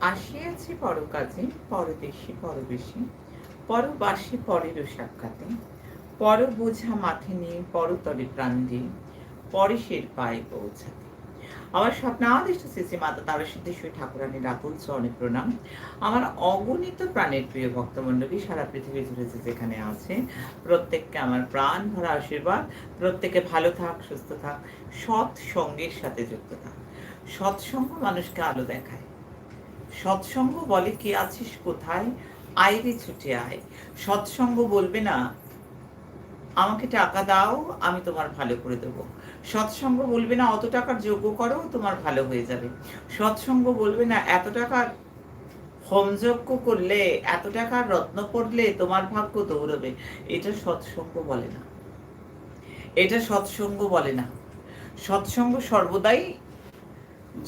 আসিয়াছি পরকাজে, পরদেশে পরবেশে, পরবাসী পরেরও সাক্ষাতে। পর বোঝা মাথে নিয়ে পরতরে প্রাণ দিয়ে পরেশের পায়ে পৌঁছাতে। আমার স্বপ্নাদিষ্ট শ্রী মাতা তারা সিদ্ধেশ্বরী ঠাকুরানীর রাতুল চরণে প্রণাম। আমার অগণিত প্রাণের প্রিয় ভক্তমণ্ডলী, সারা পৃথিবী জুড়ে যে যেখানে আছে, প্রত্যেককে আমার প্রাণ ভরা আশীর্বাদ। প্রত্যেকে ভালো থাক, সুস্থ থাক সৎ সঙ্গের সাথে যুক্ত থাক। সৎসঙ্গ মানুষকে আলো দেখায়। সৎসঙ্গ বলে কে আছিস কোথায়? আয়রে ছুটে আয়। সৎসঙ্গ বলবে না, আমাকে টাকা দাও, আমি তোমার ভালো করে দেবো। সৎসঙ্গ বলবে না, অত টাকার যোগ্য করো, তোমার ভালো হয়ে যাবে। সৎসঙ্গ বলবে না, এত টাকার হোমযজ্ঞ করলে, এত টাকার রত্ন পড়লে তোমার ভাগ্য দৌড়বে। এটা সৎসঙ্গ বলে না। এটা সৎসঙ্গ বলে না। সৎসঙ্গ সর্বদাই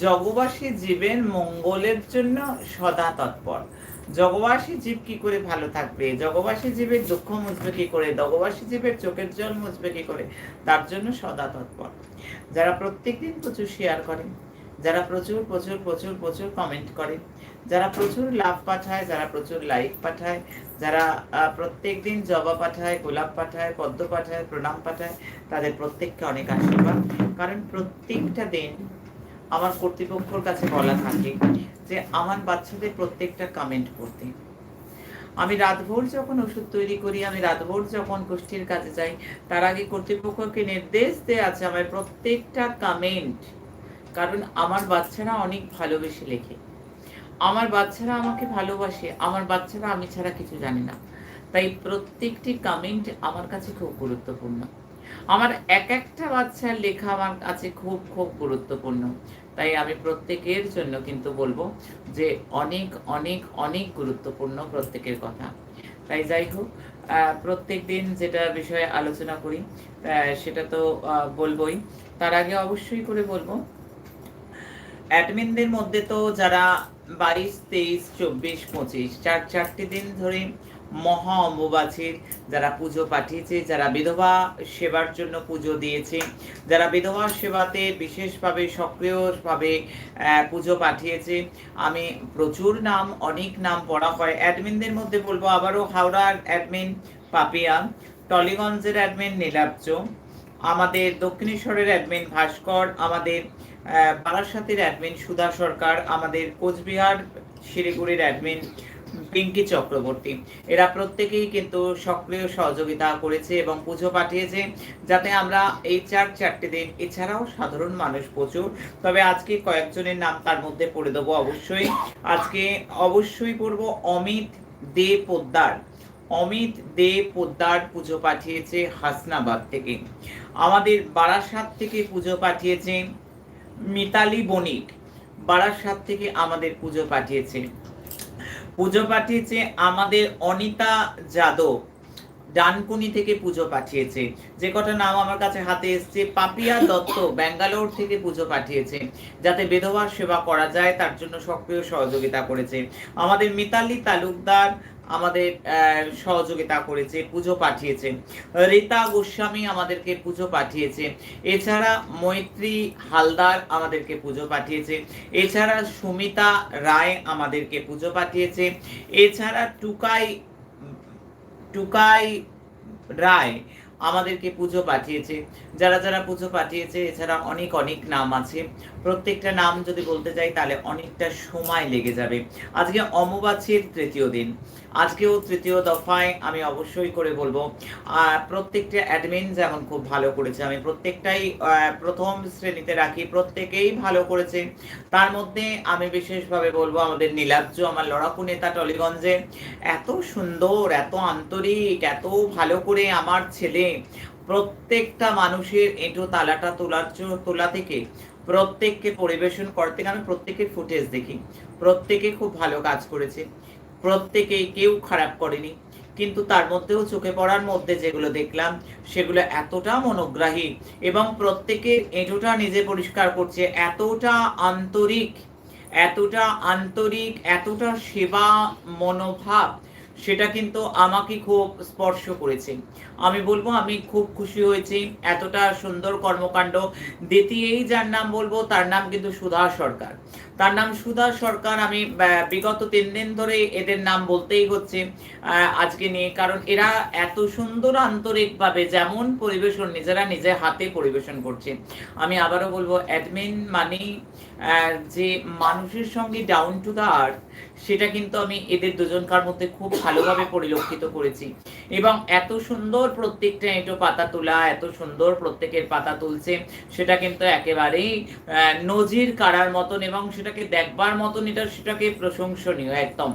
জগবাসী জীবের মঙ্গলের জন্য সদা তৎপর। জগবাসী জীব কি করে ভালো থাকবে? জগবাসী জীবের দুঃখ মুছবে কি করে? জগবাসী জীবের চোখের জল মুছবে কি করে? তার জন্য সদা তৎপর। যারা প্রত্যেকদিন প্রচুর শেয়ার করেন যারা প্রচুর প্রচুর প্রচুর প্রচুর কমেন্ট করে, যারা প্রচুর লাভ পাঠায়, যারা প্রচুর লাইক পাঠায়, যারা প্রত্যেক দিন জবা পাঠায়, গোলাপ পাঠায়, পদ্ম পাঠায়, প্রণাম পাঠায়, তাদের প্রত্যেককে অনেক আশীর্বাদ। কারণ প্রত্যেকটা দিন আমার কর্তৃপক্ষর কাছে বলা থাকে যে আমার বাচ্চাদের প্রত্যেকটা কমেন্ট করতে। আমি রাতভোর যখন ওষুধ তৈরি করি, আমি রাতভোর যখন গোষ্ঠীর কাজে যাই, তার আগে কর্তৃপক্ষকে নির্দেশ দেওয়া আছে আমার প্রত্যেকটা কমেন্ট কারণ আমার বাচ্চারা অনেক ভালোবেসে লেখে। আমার বাচ্চারা আমাকে ভালোবাসে, আমার বাচ্চারা আমি ছাড়া কিছু জানে না। তাই প্রত্যেকটি কমেন্ট আমার কাছে খুব গুরুত্বপূর্ণ। আমার এক একটা বাচ্চার লেখা আমার কাছে খুব খুব গুরুত্বপূর্ণ। তাই আমি প্রত্যেকের জন্য কিন্তু বলব যে অনেক অনেক অনেক গুরুত্বপূর্ণ প্রত্যেকের কথা। তাই যাই হোক প্রত্যেক দিন যেটা বিষয়ে আলোচনা করি সেটা তো বলবোই। তার আগে অবশ্যই করে বলব, অ্যাডমিনদের মধ্যে তো যারা বাইশ, তেইশ, চব্বিশ, পঁচিশ, চার, চারটি দিন ধরে মহা অম্বুবাচীর যারা পুজো পাঠিয়েছে, যারা বিধবা সেবার জন্য পুজো দিয়েছে, যারা বিধবা সেবাতে বিশেষভাবে সক্রিয়ভাবে পুজো পাঠিয়েছে। আমি প্রচুর নাম, অনেক নাম পড়া হয়। অ্যাডমিনদের মধ্যে বলব আবারও হাওড়ার অ্যাডমিন পাপিয়া, টলিগঞ্জের অ্যাডমিন নীলাব্জ, আমাদের দক্ষিণেশ্বরের অ্যাডমিন ভাস্কর, আমাদের বারাসাতের অ্যাডমিন সুধা সরকার, আমাদের কোচবিহার, শিলিগুড়ির অ্যাডমিন পিঙ্কি চক্রবর্তী। এরা প্রত্যেকেই কিন্তু সক্রিয় সহযোগিতা করেছে এবং পুজো পাঠিয়েছে যাতে আমরা এই চার চারটে দিন, এছাড়াও সাধারণ মানুষ প্রচুর, তবে আজকে কয়েকজনের নাম তার মধ্যে পড়ে দেবো অবশ্যই। আজকে অবশ্যই পড়ব অমিত দে পোদ্দার। অমিত দে পোদ্দার পুজো পাঠিয়েছে হাসনাবাদ থেকে। আমাদের বারাসাত থেকে পুজো পাঠিয়েছে মিতালি বণিক। বারাসাত থেকে আমাদের পুজো পাঠিয়েছে পুজো পাঠিয়েছে আমাদের অনিতা যাদব। ডানকুনি থেকে পুজো পাঠিয়েছে। যে কটা নাম আমার কাছে হাতে এসছে, পাপিয়া দত্ত ব্যাঙ্গালোর থেকে পুজো পাঠিয়েছে। যাতে বেধবার সেবা করা যায়, তার জন্য সক্রিয় সহযোগিতা করেছে। আমাদের মিতালি তালুকদার আমাদের সহযোগিতা করেছে, পুজো পাঠিয়েছে। রীতা গোস্বামী আমাদেরকে পুজো পাঠিয়েছে। এছাড়া মৈত্রী হালদার আমাদেরকে পুজো পাঠিয়েছে। এছাড়া সুমিতা রায় আমাদেরকে পুজো পাঠিয়েছে। এছাড়া টুকাই টুকাই রায় আমাদেরকে পুজো পাঠিয়েছে। যারা যারা পুজো পাঠিয়েছে, এছাড়া অনেক অনেক নাম আছে। প্রত্যেকটা নাম যদি বলতে যাই, তাহলে অনেকটা সময় লেগে যাবে। আজকে অমবাছের তৃতীয় দিন। আজকেও তৃতীয় দফায় আমি অবশ্যই করে বলব আর প্রত্যেকটা অ্যাডমিন যেমন খুব ভালো করেছে। আমি প্রত্যেকটাই প্রথম শ্রেণীতে রাখি, প্রত্যেকেই ভালো করেছে। তার মধ্যে আমি বিশেষভাবে বলব আমাদের নীলাব্জ আমার লড়াকু নেতা টলিগঞ্জে, এত সুন্দর, এত আন্তরিক, এত ভালো করে আমার ছেলে প্রত্যেকটা মানুষের এঁটো তালাটা তোলার তোলা থেকে প্রত্যেককে পরিবেশন করতে আমি প্রত্যেকের ফুটেজ দেখি। প্রত্যেকে খুব ভালো কাজ করেছে। প্রত্যেকেই কেউ খারাপ করেনি। কিন্তু তার মধ্যেও চোখে পড়ার মধ্যে যেগুলো দেখলাম, সেগুলো এতটা মনোগ্রাহী এবং প্রত্যেকের এঁটোটা নিজে পরিষ্কার করছে। এতটা আন্তরিক এতটা আন্তরিক, এতটা সেবা মনোভাব সেটা কিন্তু আমাকে খুব স্পর্শ করেছে। আমি বলব, আমি খুব খুশি হয়েছি। এতটা সুন্দর কর্মকাণ্ড। দ্বিতীয়ই যার নাম বলব, তার নাম কিন্তু সুধা সরকার। তার নাম সুধা সরকার আমি বিগত তিন দিন ধরে এদের নাম বলতেই হচ্ছে আজকে নিয়ে। কারণ এরা এত সুন্দর আন্তরিকভাবে যেমন পরিবেশন নিজেরা নিজে হাতে পরিবেশন করছে। আমি আবারও বলব অ্যাডমিন মানে যে মানুষের সঙ্গে ডাউন টু দ্য আর্থ সেটা কিন্তু আমি এদের দুজনকার মধ্যে খুব ভালোভাবে পরিলক্ষিত করেছি। এবং এত সুন্দর প্রত্যেকটা এঁটো পাতা তোলা, এত সুন্দর প্রত্যেকের পাতা তুলছে, সেটা কিন্তু একেবারেই নজির কারার মতন এবং সেটাকে দেখবার মতন এটা সেটাকে প্রশংসনীয় একদম।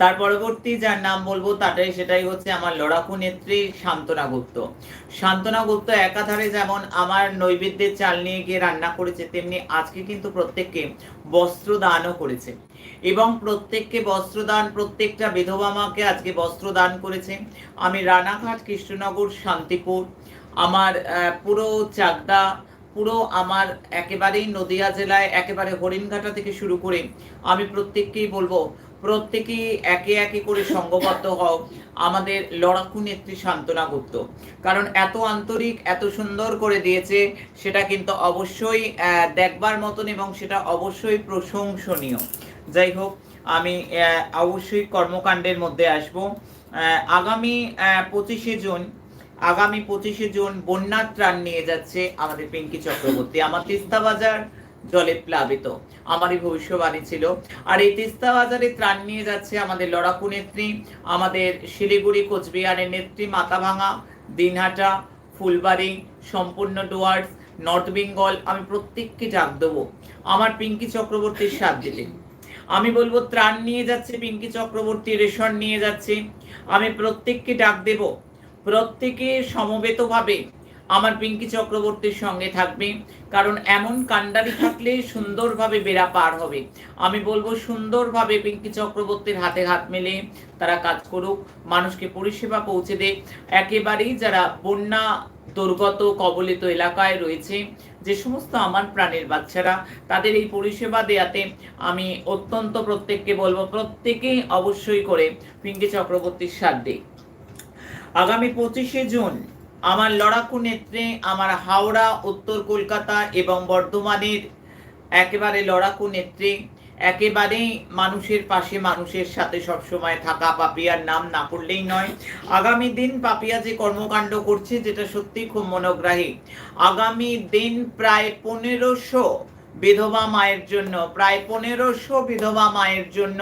তার পরবর্তী যার নাম বলব তাটাই সেটাই হচ্ছে আমার লড়াকু নেত্রী শান্তনা গুপ্ত। শান্তনা গুপ্ত একাধারে যেমন আমার নৈবেদ্যের চাল নিয়ে গিয়ে রান্না করেছে, তেমনি আজকে কিন্তু প্রত্যেককে বস্ত্র দানও করেছে। এবং প্রত্যেককে বস্ত্রদান, প্রত্যেকটা বিধবা মাকে আজকে বস্ত্র দান করেছে। আমি রানাঘাট, কৃষ্ণনগর, শান্তিপুর, আমার পুরো চাকদা, পুরো আমার একেবারেই নদিয়া জেলায়, একেবারে হরিণঘাটা থেকে শুরু করে আমি প্রত্যেককেই বলব প্রত্যেকেই একে একে করে সঙ্গবদ্ধ হও। আমাদের লড়াকু নেত্রী সান্ত্বনা গুপ্ত। কারণ এত আন্তরিক, এত সুন্দর করে দিয়েছে, সেটা কিন্তু অবশ্যই দেখবার মতন এবং সেটা অবশ্যই প্রশংসনীয়। যাই হোক, আমি অবশ্যই কর্মকাণ্ডের মধ্যে আসব। আগামী পঁচিশে জুন, আগামী পঁচিশে জুন বন্যার ত্রাণ নিয়ে যাচ্ছে আমাদের পিঙ্কি চক্রবর্তী। আমার তিস্তা বাজার জলে প্লাবিত। আমারই ভবিষ্যবাণী ছিল। আর এই তিস্তা বাজারে ত্রাণ নিয়ে যাচ্ছে আমাদের লড়াকু নেত্রী, আমাদের শিলিগুড়ি কোচবিহারের নেত্রী মাথাভাঙা দিনহাটা, ফুলবাড়ি, সম্পূর্ণ ডুয়ার্স, নর্থ বেঙ্গল, আমি প্রত্যেককে ডাক দেবো। আমার পিঙ্কি চক্রবর্তীর সাথ দিতে। আমি বলব, ত্রাণ নিয়ে যাচ্ছে পিঙ্কি চক্রবর্তী, রেশন নিয়ে যাচ্ছে। আমি প্রত্যেককে ডাক দেব। প্রত্যেকে সমবেতভাবে আমার পিঙ্কি চক্রবর্তীর সঙ্গে থাকবে, কারণ এমন কাণ্ডারি থাকলে সুন্দরভাবে বেড়া পার হবে। আমি বলব, সুন্দরভাবে পিঙ্কি চক্রবর্তীর হাতে হাত মেলে তারা কাজ করুক, মানুষকে পরিষেবা পৌঁছে দেয় একেবারেই যারা বন্যা, দুর্গত, কবলিত এলাকায় রয়েছে, যে সমস্ত আমার প্রাণের বাচ্চারা, তাদের এই পরিষেবা দেয়াতে আমি অত্যন্ত প্রত্যেককে বলব, প্রত্যেকে অবশ্যই করে পিঙ্কি চক্রবর্তীর সাথ। দিই আগামী পঁচিশে জুন আমার লড়াকু নেত্রে আমার হাওড়া, উত্তর কলকাতা এবং বর্ধমানের একেবারে লড়াকু নেত্রে একেবারেই মানুষের পাশে মানুষের সাথে সবসময় থাকা পাপিয়ার নাম না করলেই নয়। আগামী দিন পাপিয়া যে কর্মকাণ্ড করছে, যেটা সত্যি খুব মনোগ্রাহী। আগামী দিন প্রায় পনেরোশো বিধবা মায়ের জন্য, প্রায় পনেরোশো বিধবা মায়ের জন্য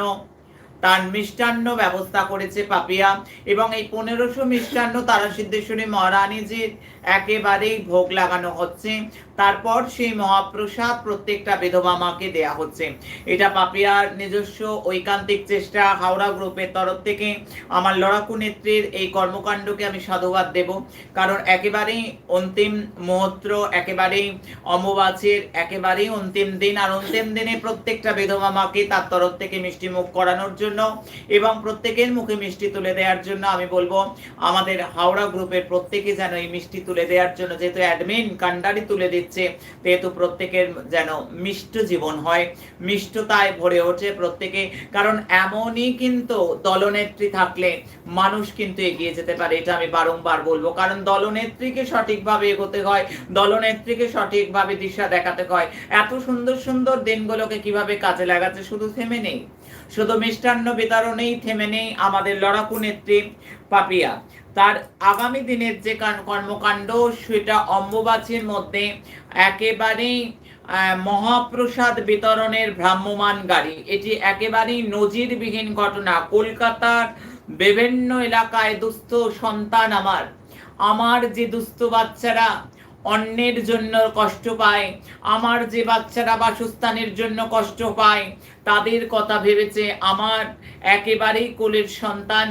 তার মিষ্টান্ন ব্যবস্থা করেছে পাপিয়া। এবং এই পনেরোশো মিষ্টান্ন তারা সিদ্ধেশ্বরী মহারানীজির একেবারেই ভোগ লাগানো হচ্ছে। তারপর সেই মহাপ্রসাদ প্রত্যেকটা বিধবা মাকে দেয়া হচ্ছে। এটা পাপিয়ার নিজস্ব ঐকান্তিক চেষ্টা হাওড়া গ্রুপের তরফ থেকে। আমার লড়াকু নেত্রীর এই কর্মকাণ্ডকে আমি সাধুবাদ দেব। কারণ একেবারেই অন্তিম মুহূর্ত, একেবারেই অম্বুবাচীর, একেবারেই অন্তিম দিন। আর অন্তিম দিনে প্রত্যেকটা বিধবা মাকে তার তরফ থেকে মিষ্টি মুখ করানোর জন্য এবং প্রত্যেকের মুখে মিষ্টি তুলে দেওয়ার জন্য আমি বলব, আমাদের হাওড়া গ্রুপের প্রত্যেকে যেন এই মিষ্টি তুলে দেওয়ার জন্য, যেহেতু অ্যাডমিন কান্ডারি তুলে দিচ্ছে যেহেতু প্রত্যেকের যেন মিষ্ট জীবন হয়, মিষ্টতায় ভরে ওঠে প্রত্যেকে। কারণ এমনই কিন্তু দলনেত্রী থাকলে মানুষ কিন্তু এগিয়ে যেতে পারে, এটা আমি বারংবার বলব। কারণ দলনেত্রীকে সঠিকভাবে এগোতে হয়, দলনেত্রীকে সঠিকভাবে দিশা দেখাতে হয়। এত সুন্দর সুন্দর দিনগুলোকে কীভাবে কাজে লাগাচ্ছে শুধু থেমে নেই। শুধু মিষ্টান্ন বিতরণেই থেমে নেই আমাদের লড়াকু নেত্রী পাপিয়া। তার আগামী দিনের যে কর্মকাণ্ড, সেটা অম্বুবাচীর মধ্যে একেবারেই মহাপ্রসাদ বিতরণের ভ্রাম্যমান গাড়ি। এটি একেবারেই নজিরবিহীন ঘটনা। কলকাতার বিভিন্ন এলাকায় দুস্থ সন্তান আমার। আমার যে দুস্থ বাচ্চারা অন্যের জন্য কষ্ট পায়, আমার যে বাচ্চারা বাসস্থানের জন্য কষ্ট পায় তাদের কথা ভেবেছে, আমার একেবারেই কোলের সন্তান,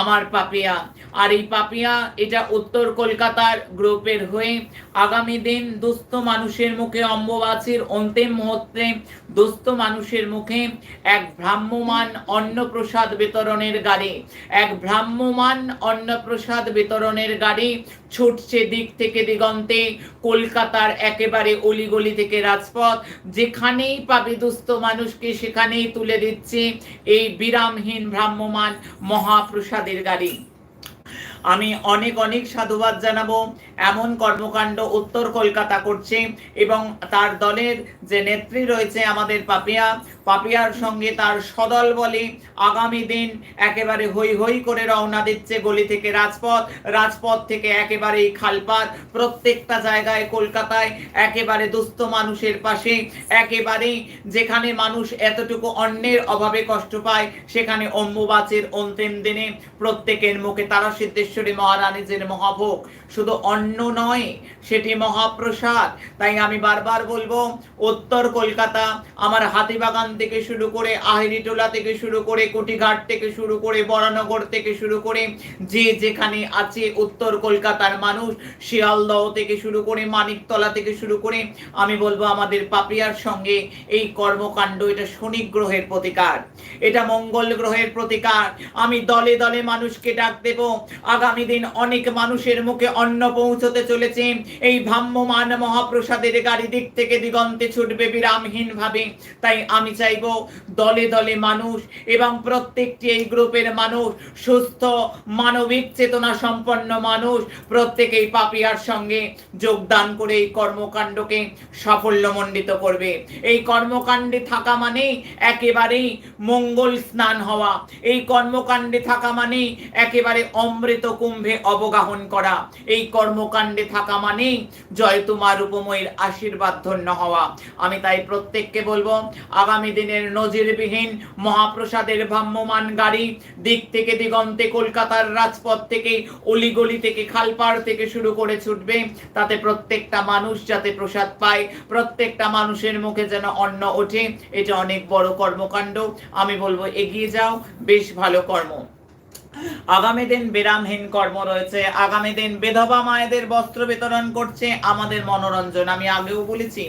আমার পাপিয়া। আর এই পাপিয়া, এটা উত্তর কলকাতার গ্রুপের হয়ে আগামী দিন দুস্থ মানুষের মুখে অম্বুবাচীর অন্তিম মুহূর্তে দুস্থ মানুষের মুখে এক ভ্রাম্যমান অন্নপ্রসাদ বিতরণের গাড়ি, এক ভ্রাম্যমান অন্নপ্রসাদ বিতরণের গাড়ি ছুটছে দিক থেকে দিগন্তে কলকাতার একেবারে অলিগলি থেকে রাজপথ, যেখানেই পাবে দুস্থ মানুষকে সেখানে সেখানেই তুলে দিচ্ছি। এই বিরামহীন ভ্রাম্যমান মহাপ্রসাদের গাড়ি। আমি অনেক অনেক সাধুবাদ জানাব। এমন কর্মকাণ্ড উত্তর কলকাতা করছে এবং তার দলের যে নেত্রী রয়েছে আমাদের পাপিয়া, পাপিয়ার সঙ্গে তার সদল বলে আগামী দিন একেবারে হই হই করে রওনা দিচ্ছে গলি থেকে রাজপথ। রাজপথ থেকে একেবারেই খালপার। প্রত্যেকটা জায়গায় কলকাতায় একেবারে দুস্থ মানুষের পাশে। একেবারেই যেখানে মানুষ এতটুকু অন্যের অভাবে কষ্ট পায়, সেখানে অম্বুবাচের অন্তিম দিনে প্রত্যেকের মুখে তারা সিদ্ধেশ্বরী মহারানীজের মহাভোগ। শুধু অন্ন নয়, সেটি মহাপ্রসাদ। তাই আমি বারবার বলব, উত্তর কলকাতা, আমার হাতিবাগান থেকে শুরু করে আহিরিটোলা থেকে শুরু করে কোটিঘাট থেকে শুরু করে বরানগর থেকে শুরু করে যে যেখানে আছে উত্তর কলকাতার মানুষ, শিয়ালদহ থেকে শুরু করে মানিকতলা থেকে শুরু করে, আমি বলব আমাদের পাপিয়ার সঙ্গে এই কর্মকাণ্ড, এটা শনি গ্রহের প্রতিকার। এটা মঙ্গল গ্রহের প্রতিকার। আমি দলে দলে মানুষকে ডাক দেব, আগামী দিন অনেক মানুষের মুখে অন্ন পৌঁছতে চলেছে। এই ভ্রাম্যমান মহাপ্রসাদের গাড়ি দিক থেকে দিগন্তে ছুটবে বিরামহীন ভাবে তাই আমি চাইব দলে দলে মানুষ এবং প্রত্যেকটি এই গ্রুপের মানুষ, সুস্থ, মানবিক চেতনা সম্পন্ন মানুষ প্রত্যেকেই পাপিয়ার সঙ্গে যোগদান করে এই কর্মকাণ্ডকে সাফল্যমণ্ডিত করবে। এই কর্মকাণ্ডে থাকা মানে একেবারেই মঙ্গল স্নান হওয়া। এই কর্মকাণ্ডে থাকা মানে একেবারে অমৃত কুম্ভে অবগাহন করা। এই কর্মকাণ্ডে থাকা মানে জয় তোমার উপময়ের আশীর্বাদ ধন্য হওয়া। আমি তাই প্রত্যেককে বলব, আগামী দিনের নজিরবিহীন মহাপ্রসাদের ভ্রাম্যমান গাড়ি দিক থেকে দিগন্তে কলকাতার রাজপথ থেকে, অলিগলি থেকে, খালপাড় থেকে শুরু করে ছুটবে। তাতে প্রত্যেকটা মানুষ যাতে প্রসাদ পায়, প্রত্যেকটা মানুষের মুখে যেন অন্ন ওঠে, এটা অনেক বড় কর্মকাণ্ড। আমি বলব, এগিয়ে যাও, বেশ ভালো কর্ম। আগামী দিন বিরামহীন কর্ম রয়েছে। আগামী দিন বিধবা মায়েদের বস্ত্র বিতরণ করছে আমাদের মনোরঞ্জন। আমি আগেও বলেছি,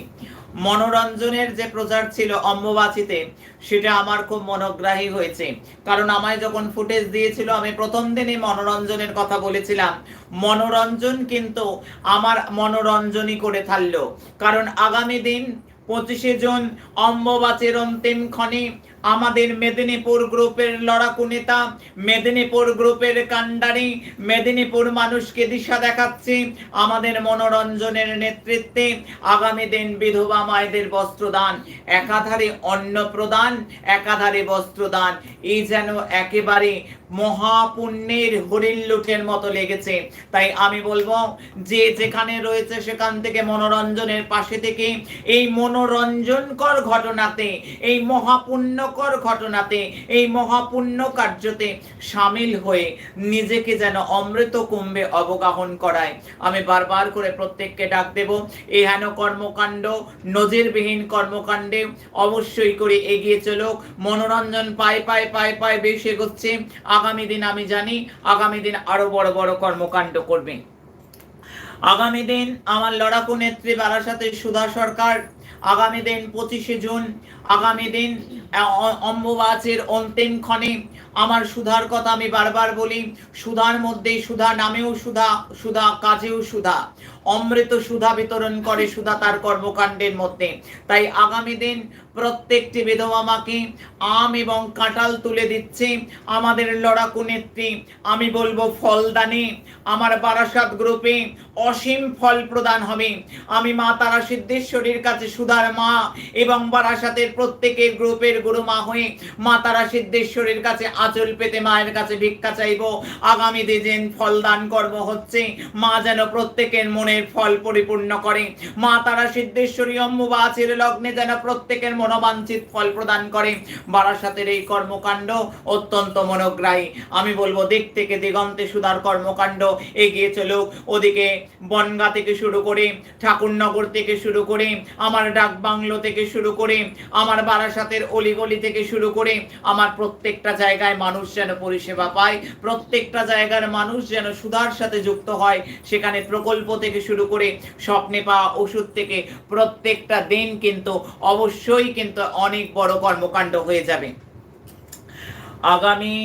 মনোরঞ্জনের যে প্রচার ছিল অম্বুবাচিতে, সেটা আমার খুব মনোগ্রাহী হয়েছে। কারণ আমায় যখন ফুটেজ দিয়েছিল, আমি প্রথম দিনই মনোরঞ্জনের কথা বলেছিলাম। মনোরঞ্জন কিন্তু আমার মনোরঞ্জনই করে থাকল। কারণ আগামী দিন পঁচিশে জুন অম্বুবাচের অন্তিম ক্ষণে আমাদের মেদিনীপুর গ্রুপের লড়াকু নেতা, মেদিনীপুর গ্রুপের কাণ্ডারি, মেদিনীপুর মানুষকে দিশা দেখাচ্ছে আমাদের মনোরঞ্জনের নেতৃত্বে। আগামী দিন বিধবা মায়েদের বস্ত্রদান, একাধারে অন্ন প্রদান একাধারে বস্ত্রদান। এই যেন একেবারে মহাপুণ্যের হরিণ লুঠের মতো লেগেছে। তাই আমি বলব, যে যেখানে রয়েছে সেখান থেকে মনোরঞ্জনের পাশে থেকে এই মনোরঞ্জনকর ঘটনাতে, এই মহাপুণ্যকর ঘটনাতে, এই মহাপুণ্য কার্যতে সামিল হয়ে নিজেকে যেন অমৃত কুম্ভে অবগাহন করায়। আমি বারবার করে প্রত্যেককে ডাক দেব এহেন কর্মকাণ্ড, নজিরবিহীন কর্মকাণ্ডে অবশ্যই করে এগিয়ে চলুক। মনোরঞ্জন পায় পায় পায় পায়, বেশ এগোচ্ছে। আগামী দিন আমি জানি, আগামী দিন আরও বড় বড় কর্মকাণ্ড করবে। আগামী দিন আমার লড়াকু নেত্রী বারাসাতের সুধা সরকার, আগামী দিন পঁচিশে জুন, আগামী দিন অম্বুবাচের অন্তিম ক্ষণে আমার সুধার কথা আমি বারবার বলি, সুধার মধ্যে সুধা, নামেও সুধা সুধা, কাজেও সুধা। অমৃত সুধা বিতরণ করে সুধা তার কর্মকাণ্ডের মধ্যে। তাই আগামী দিন প্রত্যেকটি বিধবা মাকে আম এবং কাঁঠাল তুলে দিচ্ছে, আমাদের লড়াকু নেত্রী, আমি বলব ফলদানে, আমার বারাসাত গ্রুপে অসীম ফল প্রদান হবে। আমি মা তারা সিদ্ধেশ্বরীর কাছে সুধার মা এবং বারাসাতের প্রত্যেকের গ্রুপের গুরু মা হয়ে মা তারা সিদ্ধেশ্বরীর কাছে আঁচল পেতে মায়ের কাছে ভিক্ষা চাইব। আগামী দিন ফল দান কর্ম হচ্ছে, মা যেন প্রত্যেকের মনের ফল পরিপূর্ণ করে। মা তারা সিদ্ধেশ্বরী অম্বুবাচের লগ্নে যেন প্রত্যেকের মনোবাঞ্ছিত ফল প্রদান করে। বারাসাতের এই কর্মকাণ্ড অত্যন্ত মনোগ্রাহী। আমি বলব, দিক থেকে দিগন্তে সুধার কর্মকাণ্ড এগিয়ে চলুক। ওদিকে বনগা থেকে শুরু করে, ঠাকুরনগর থেকে শুরু করে, আমার ডাক বাংলো থেকে শুরু করে, আমার বারাসাতের অলিগলি থেকে শুরু করে, আমার প্রত্যেকটা জায়গায় মানুষ যেন পরিষেবা পায়, প্রত্যেকটা জায়গার মানুষ যেন সুধার সাথে যুক্ত হয়। সেখানে প্রকল্প থেকে শুরু করে, স্বপ্নে পাওয়া ওষুধ থেকে প্রত্যেকটা দিন কিন্তু অবশ্যই কিন্তু অনেক বড় কর্মকাণ্ড হয়ে যাবে। আগামী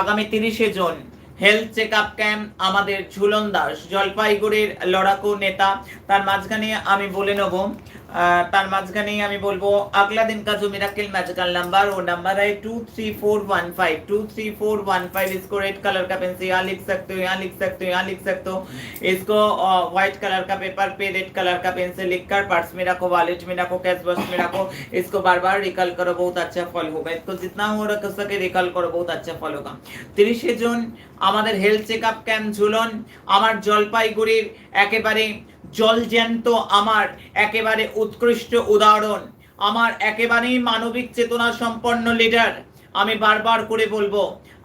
আগামী তিরিশে June health check up camp আমাদের ঝুলন দাস, জলপাইগুড়ির লড়াকু নেতা, তার মাঝখানে আমি বলে নেব তার মাঝখানেই আমি বলবো আগলা দিন का जो मिराकल मैजिकल नंबर वो नंबर है two three four one five two three four one five इसको रेड कलर का पेन से यहाँ लिख सकते हो यहाँ लिख सकते हो यहाँ लिख सकते हो इसको व्हाइट कलर का पेपर पे रेड कलर का पेन से लिख कर पर्स में रखो वॉलेट में रखो कैश बॉक्स में रखो इसको बार बार रिकॉल करो बहुत अच्छा फल होगा इसको जितना हो रख सके रिकॉल करो बहुत अच्छा फल होगा তিরিশে জুন আমাদের health check up camp Jhulan আমার জলপাইগুড়ির একেবারে জলজ্যান্ত আমার একেবারে উৎকৃষ্ট উদাহরণ। আমার একেবারেই মানবিক চেতনা সম্পন্ন লিডার আমি বারবার করে বলব,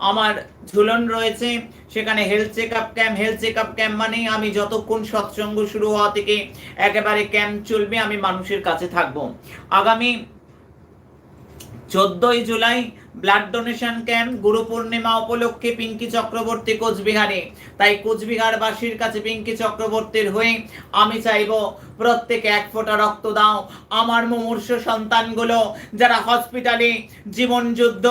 আমার ঝুলন রয়েছে, সেখানে health check up camp health check up camp মানে আমি যতক্ষণ সৎসঙ্গ শুরু হওয়া থেকে একেবারে ক্যাম্প চলবে, আমি মানুষের কাছে থাকব। আগামী চোদ্দই July blood donation camp Guru Purnima উপলক্ষে পিঙ্কি চক্রবর্তী কোচবিহারে। তাই কোচবিহার বাসীর কাছে পিঙ্কি চক্রবর্তীর হয়ে আমি চাইব প্রত্যেকে এক ফোঁটা রক্ত দাও। আমার মুমূর্ষ সন্তানগুলো যারা হসপিটালে জীবন যুদ্ধ,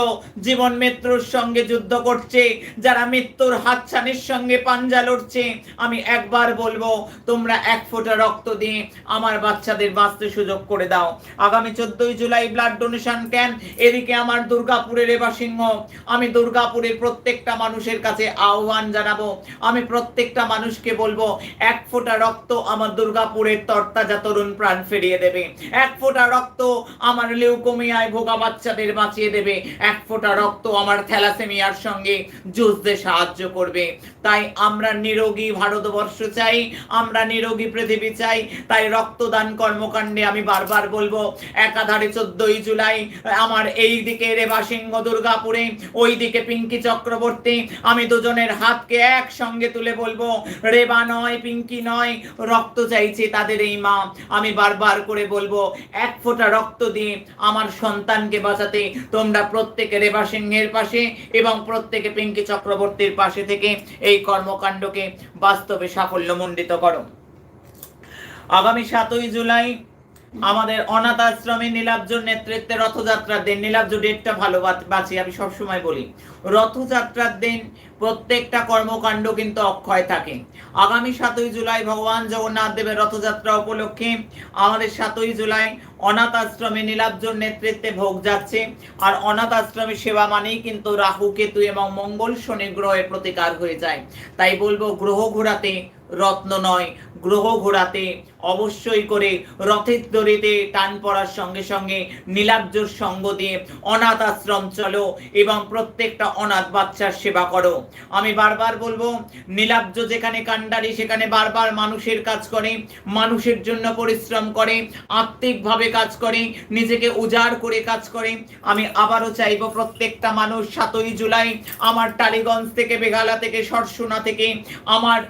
জীবন মৃত্যুর সঙ্গে যুদ্ধ করছে, যারা মৃত্যুর হাতছানির সঙ্গে পাঞ্জা লড়ছে, আমি একবার বলব, তোমরা এক ফোঁটা রক্ত দিয়ে আমার বাচ্চাদের বাঁচতে সুযোগ করে দাও। আগামী চোদ্দই জুলাই ব্লাড ডোনেশন ক্যাম্প, এদিকে আমার দুর্গাপুরের এবাসিংহ আমি দুর্গাপুরের প্রত্যেকটা মানুষের কাছে আহ্বান জানাব। আমি প্রত্যেকটা মানুষকে বলব, এক ফোঁটা রক্ত আমার দুর্গাপুরের তরতাজা তরুণ প্রাণ ফিরিয়ে দেবে। এক ফোঁটা রক্ত আমার লিউকোমিয়ায় ভোগা বাচ্চাদের বাঁচিয়ে দেবে। এক ফোঁটা রক্ত আমার থ্যালাসেমিয়ার সঙ্গে যুদ্ধে সাহায্য করবে। তাই আমরা নিরোগী ভারতবর্ষ চাই, আমরা নিরোগী পৃথিবী চাই। তাই রক্তদান কর্মকাণ্ডে আমি বারবার বলব, একাধারে চোদ্দই জুলাই আমার এই দিকে রেবা সিংহ দুর্গাপুরে ওই দিকে পিঙ্কি চক্রবর্তী। আমি দুজনের হাতকে একসঙ্গে তুলে বলব, রেবা নয়, পিঙ্কি নয়, রক্ত চাইছে তাদের এই মা। আমি বারবার করে বলব, এক ফোঁটা রক্ত দিয়ে আমার সন্তানকে বাঁচাতে। তোমরা প্রত্যেকে রেবা সিংহের পাশে এবং প্রত্যেকে পিঙ্কি চক্রবর্তীর পাশে থেকে এই কর্মকাণ্ডকে বাস্তবে সাফল্যমণ্ডিত করো। আগামী সাতই জুলাই আমাদের অনাথ আশ্রমে নীলাবজুর নেতৃত্বে রথযাত্রার দিন। নীলাবজু ডেটটা ভালো বাঁচি, আমি সবসময় বলি। রথযাত্রার দিন প্রত্যেকটা কর্মকাণ্ড কিন্তু অক্ষয় থাকে। আগামী সাতই জুলাই ভগবান জগন্নাথ দেবের রথযাত্রা উপলক্ষে আমাদের সাতই জুলাই অনাথ আশ্রমে নীলাব্জর নেতৃত্বে ভোগ যাচ্ছে। আর অনাথ আশ্রমে সেবা মানেই কিন্তু রাহু, কেতু এবং মঙ্গল শনি গ্রহের প্রতিকার হয়ে যায়। তাই বলব, গ্রহ ঘোরাতে রত্ন নয়। গ্রহ ঘোরাতে অবশ্যই করে রথের দড়িতে টান পড়ার সঙ্গে সঙ্গে নীলাব্জর সঙ্গ দিয়ে অনাথ আশ্রম চলো এবং প্রত্যেকটা অনাথ বাচ্চার সেবা করো। আমি বারবার বলব, নীলাব্জ যেখানে কাণ্ডারি, সেখানে বারবার মানুষের কাজ করে, মানুষের জন্য পরিশ্রম করে, আত্মিকভাবে কাজ করে, নিজেকে উজাড় করে কাজ করে। আমি আবারও চাইব প্রত্যেকটা মানুষ সাতই জুলাই আমার টালিগঞ্জ থেকে, বেগালা থেকে, সরসুনা থেকে, আমার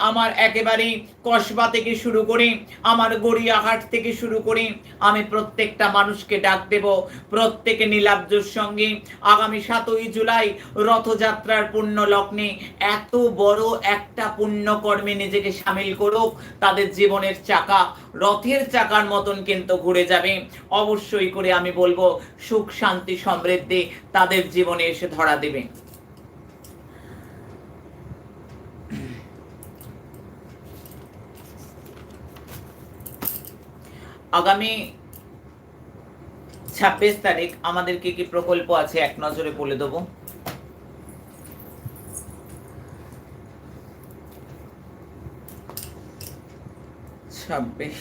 আমার একেবারে কসবা থেকে শুরু করে, আমার গড়িয়াহাট থেকে শুরু করে, আমি প্রত্যেকটা মানুষকে ডাক দেব, প্রত্যেকে নীলাব্জর সঙ্গে। আগামী সাতই জুলাই রথযাত্রার পুণ্য লগ্নে এত বড় একটা পুণ্য কর্মে নিজেকে সামিল করুক, তাদের জীবনের চাকা রথের চাকার মতন কিন্তু ঘুরে যাবে। অবশ্যই করে আমি বলব, সুখ, শান্তি, সমৃদ্ধি তাদের জীবনে এসে ধরা দেবে। আগামী ছাব্বিশ তারিখ আমাদের কি কি প্রকল্প আছে এক নজরে বলে দেবো? ছাব্বিশ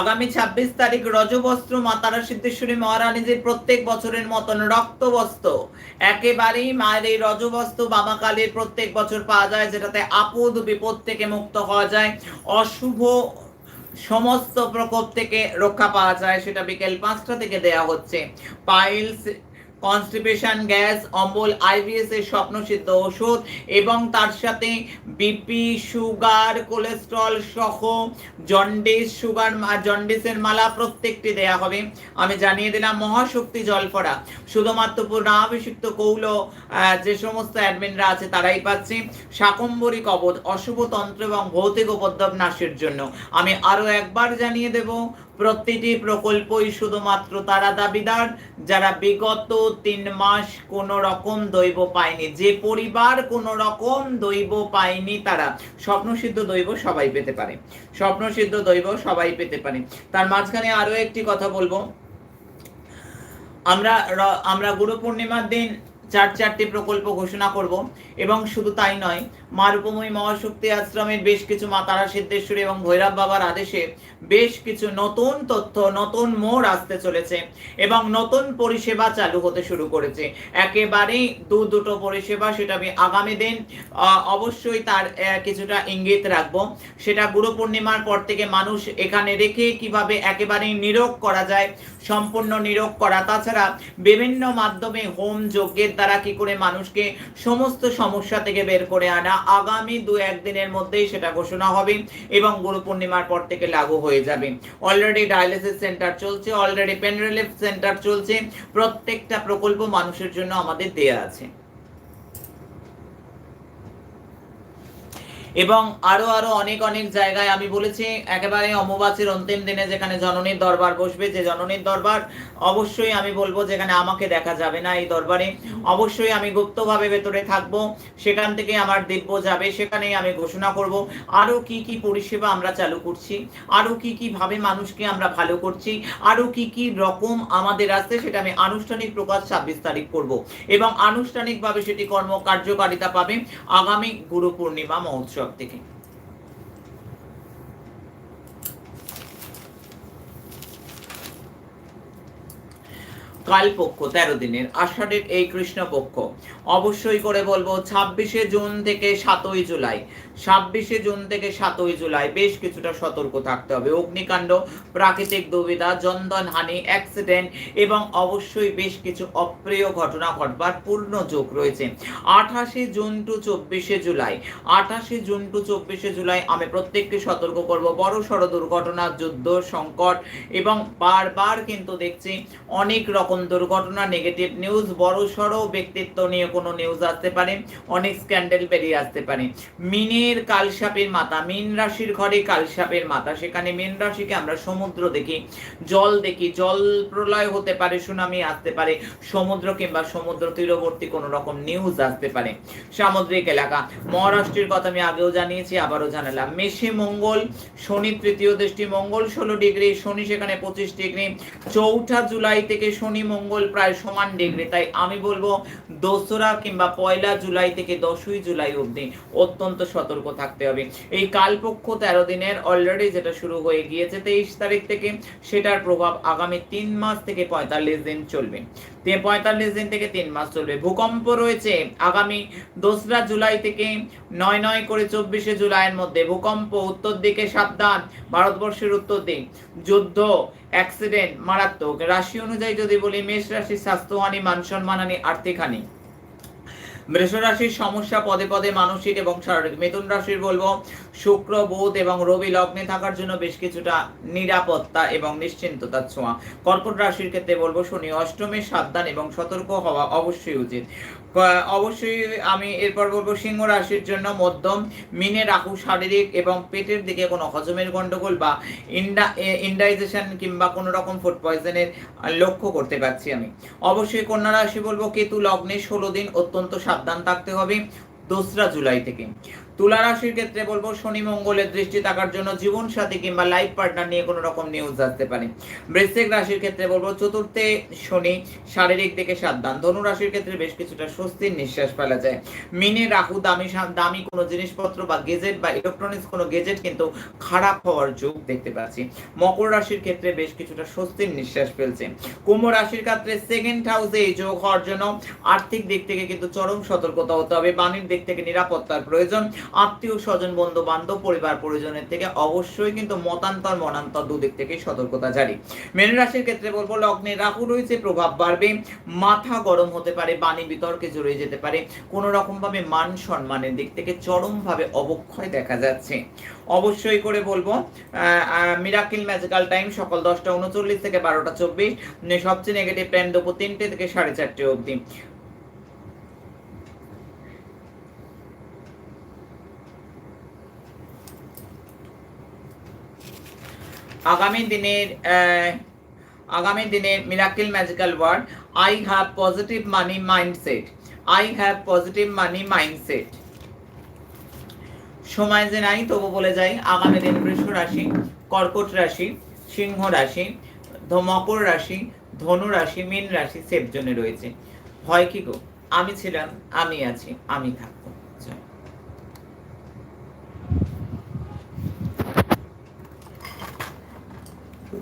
আগামী ছাব্বিশ তারিখ রজবস্ত্র মাতারা সিদ্ধেশ্বরী মহারানীজির প্রত্যেক বছরের মতন রক্তবস্ত্র। একেবারেই মায়ের এই রজবস্ত্র বাবা কালীর প্রত্যেক বছর পাওয়া যায়, যেটাতে আপদ বিপদ থেকে মুক্ত হওয়া যায়, অশুভ সমস্ত প্রকোপ থেকে রক্ষা পাওয়া যায়, সেটা বিকেল পাঁচটা থেকে দেয়া হচ্ছে। পাইলস কনস্টিপেশন গ্যাস, অম্বল আইবিএস এর স্বপ্নসিদ্ধ ওষুধ এবং তার সাথে বিপি সুগার, কোলেস্ট্রল সহ জন্ডিস, সুগার জন্ডিসের মালা প্রত্যেকটি দেয়া হবে। আমি জানিয়ে দিলাম, মহাশক্তি জলফরা শুধুমাত্র পূর্ণাভিষিক্ত কৌল যে সমস্ত অ্যাডমিনরা আছে তারাই পাচ্ছে। শাকম্বরী কবচ, অশুভ তন্ত্র এবং ভৌতিক উপদ্রব নাশের জন্য। আমি আরও একবার জানিয়ে দেব প্রতিটি প্রকল্পই শুধুমাত্র তারা দাবিদার, যারা বিগত তিন মাস কোন রকম দৈব পায়নি। যে পরিবার কোন রকম দৈব পায়নি তারা। স্বপ্নসিদ্ধ দৈব সবাই পেতে পারে। স্বপ্নসিদ্ধ দৈব সবাই পেতে পারে। তার মাঝখানে আরও একটি কথা বলব। আমরা আমরা গুরু পূর্ণিমার দিন চার চারটি প্রকল্প ঘোষণা করব এবং শুধু তাই নয় মা রূপময়ী মহাশক্তি আশ্রমের বেশ কিছু মা তারা সিদ্ধেশ্বরী এবং ভৈরব বাবার আদেশে বেশ কিছু নতুন তথ্য, নতুন মোড় আসতে চলেছে এবং নতুন পরিষেবা চালু হতে শুরু করেছে। একেবারেই দু দুটো পরিষেবা সেটা আমি আগামী দিন অবশ্যই তার কিছুটা ইঙ্গিত রাখব। সেটা গুরু পূর্ণিমার পর থেকে মানুষ এখানে রেখে কীভাবে একেবারেই নিরোগ করা যায়, সম্পূর্ণ নিরোগ করা। তাছাড়া বিভিন্ন মাধ্যমে হোম যজ্ঞের দ্বারা কি করে মানুষকে সমস্ত সমস্যা থেকে বের করে আনা? আগামী দু একদিনের মধ্যেই সেটা ঘোষণা হবে এবং গুরু পূর্ণিমার পর থেকে লাগু হয়ে যাবে। অলরেডি ডায়ালিসিস সেন্টার চলছে অলরেডি পেন রিলিফ সেন্টার চলছে। প্রত্যেকটা প্রকল্প মানুষের জন্য আমাদের দেয়া আছে। এবং আরও আরও অনেক অনেক জায়গায় আমি বলেছি, একেবারে অমাবাসীর অন্তিম দিনে যেখানে জননীর দরবার বসবে, যে জননীর দরবার অবশ্যই আমি বলব যেখানে আমাকে দেখা যাবে না এই দরবারে। অবশ্যই আমি গুপ্তভাবে ভেতরে থাকব, সেখান থেকে আমার দিব্য যাবে, সেখানেই আমি ঘোষণা করব, আরও কি কি পরিষেবা আমরা চালু করছি, আরও কি কি ভাবে মানুষকে আমরা ভালো করছি, আরও কি কি রকম আমাদের আছে সেটা আমি আনুষ্ঠানিক প্রকাশ ছাব্বিশ তারিখ করব। এবং আনুষ্ঠানিকভাবে সেটি কর্ম কার্যকারিতা পাবে আগামী গুরু পূর্ণিমা মহোৎসব। থেকে কালপক্ষ তেরো দিনের আষাঢ়ের এই কৃষ্ণপক্ষ। অবশ্যই করে বলব ছাব্বিশে জুন থেকে সাতই জুলাই। ছাব্বিশে জুন থেকে সাতই জুলাই বেশ কিছুটা সতর্ক থাকতে হবে। অগ্নিকাণ্ড, প্রাকৃতিক দুবিধা জনধন হানি অ্যাক্সিডেন্ট এবং অবশ্যই বেশ কিছু অপ্রিয় ঘটনা ঘটবার পূর্ণ যোগ রয়েছে। আঠাশে জুন টু চব্বিশে জুলাই, আঠাশে জুন টু চব্বিশে জুলাই আমি প্রত্যেককে সতর্ক করব। বড় সড় দুর্ঘটনা, যুদ্ধ, সংকট এবং বারবার কিন্তু দেখছি অনেক রকম দুর্ঘটনা নেগেটিভ নিউজ বড় সড় ব্যক্তিত্ব নিয়ে কোনো নিউজ আসতে পারে, অনেক স্ক্যান্ডেল বেরিয়ে আসতে পারে। মিনের কালসাপের মাথা মিন রাশির ঘরে কালসাপের মাথা সেখানে মিন রাশিকে আমরা সমুদ্র দেখি, জল দেখি। জল প্রলয় হতে পারে, সুনামি আসতে পারে, সমুদ্র কিংবা সমুদ্র তীরবর্তী কোনো রকম নিউজ আসতে পারে। সামুদ্রিক এলাকা, মহারাষ্ট্রের কথা আমি আগেও জানিয়েছি, আবারও জানালাম। মেষে মঙ্গল, শনি তৃতীয় দৃষ্টি মঙ্গল, ষোলো ডিগ্রি, শনি সেখানে পঁচিশ ডিগ্রি, চৌঠা জুলাই থেকে শনি মঙ্গল প্রায় সমান ডিগ্রি। তাই আমি বলব, দোসরা কিংবা পয়লা জুলাই থেকে দশই জুলাই অবধি অত্যন্ত সতর্ক। থাকতে হবে। এই কালপক্ষ তেরো দিনের অলরেডি যেটা শুরু হয়ে গিয়েছে তেইশ তারিখ থেকে, সেটার প্রভাব আগামী তিন মাস থেকে পঁয়তাল্লিশ দিন চলবে। পঁয়তাল্লিশ দিন থেকে তিন মাস চলবে। ভূকম্প রয়েছে আগামী দোসরা জুলাই থেকে নয় নয় করে চব্বিশে জুলাইয়ের মধ্যে। ভূকম্প উত্তর দিকে সাবধান, ভারতবর্ষের উত্তর দিক। যুদ্ধ অ্যাক্সিডেন্ট মারাত্মক। রাশি অনুযায়ী যদি বলি, মেষ রাশি স্বাস্থ্যহানি মান সম্মানহানি আর্থিক হানি। বৃষ রাশির সমস্যা, পদে পদে মানসিক এবং শারীরিক। মিথুন রাশির বলব, শুক্র, বুধ এবং রবি লগ্নে থাকার জন্য বেশ কিছুটা নিরাপত্তা এবং নিশ্চিন্ততার ছোঁয়া। কর্কট রাশির ক্ষেত্রে বলব, শনি অষ্টমে সাবধান এবং সতর্ক হওয়া অবশ্যই উচিত। অবশ্যই আমি এরপর বলব সিংহ রাশির জন্য মধ্যম, মিনে রাহু শারীরিক এবং পেটের দিকে কোনো হজমের গন্ডগোল বা ইন্ডা ইন্ডাইজেশন কিংবা কোনো রকম ফুড পয়জনের লক্ষ্য করতে পারছি আমি। অবশ্যই কন্যা রাশি বলব কেতু লগ্নে ষোলো দিন অত্যন্ত সাবধান থাকতে হবে, দোসরা জুলাই থেকে। তুলা রাশির ক্ষেত্রে বলব, শনি মঙ্গলের দৃষ্টি থাকার জন্য জীবন সাথী কিংবা লাইফ পার্টনার নিয়ে কোনো রকম নিউজ আসতে পারে। বৃশ্চিক রাশির ক্ষেত্রে বলব, চতুর্থে শনি শারীরিক দিকে সাবধান। ধনু রাশির ক্ষেত্রে বেশ কিছুটা স্বস্তির নিঃশ্বাস ফেলা যায়। মিনে, রাহু, দামি দামি কোনো জিনিসপত্র বা গেজেট বা ইলেকট্রনিক্স কোনো গেজেট কিন্তু খারাপ হওয়ার যোগ দেখতে পাচ্ছি। মকর রাশির ক্ষেত্রে বেশ কিছুটা স্বস্তির নিঃশ্বাস ফেলছে। কুম্ভ রাশির ক্ষেত্রে সেকেন্ড হাউসে এই যোগ হওয়ার জন্য আর্থিক দিক থেকে কিন্তু চরম সতর্কতা হতে হবে। বাণীর দিক থেকে নিরাপত্তার প্রয়োজন। আত্মীয় স্বজন বন্ধু বান্ধব পরিবার পরিজনের থেকে অবশ্যই কিন্তু মতান্তর, মনান্তর দুদিক থেকে সতর্কতা জারি। মেন রাশির ক্ষেত্রে বলব, লগ্নে রাহু রয়েছে, প্রভাব বাড়বে, মাথা গরম হতে পারে, বাণী বিতর্কে জড়িয়ে যেতে পারে, কোনো রকম ভাবে মান সম্মানের দিক থেকে চরম ভাবে অবক্ষয় দেখা যাচ্ছে। অবশ্যই করে বলব মিরাকিল ম্যাজিক্যাল টাইম সকাল দশটা উনচল্লিশ থেকে বারোটা চব্বিশ সবচেয়ে নেগেটিভ টাইম দুপুর তিনটে থেকে সাড়ে চারটে অবধি। আগামী দিনের আগামী দিনের miracle magical word I have positive money mindset I have positive money mindset সময় যে নাই, তবু বলে যাই, আগামী দিন বৃষ রাশি, কর্কট রাশি, সিংহ রাশি মকর রাশি, ধনু রাশি, মীন রাশি সেফ জোনে রয়েছে। ভয় কি গো? আমি ছিলাম, আমি আছি, আমি থাকব।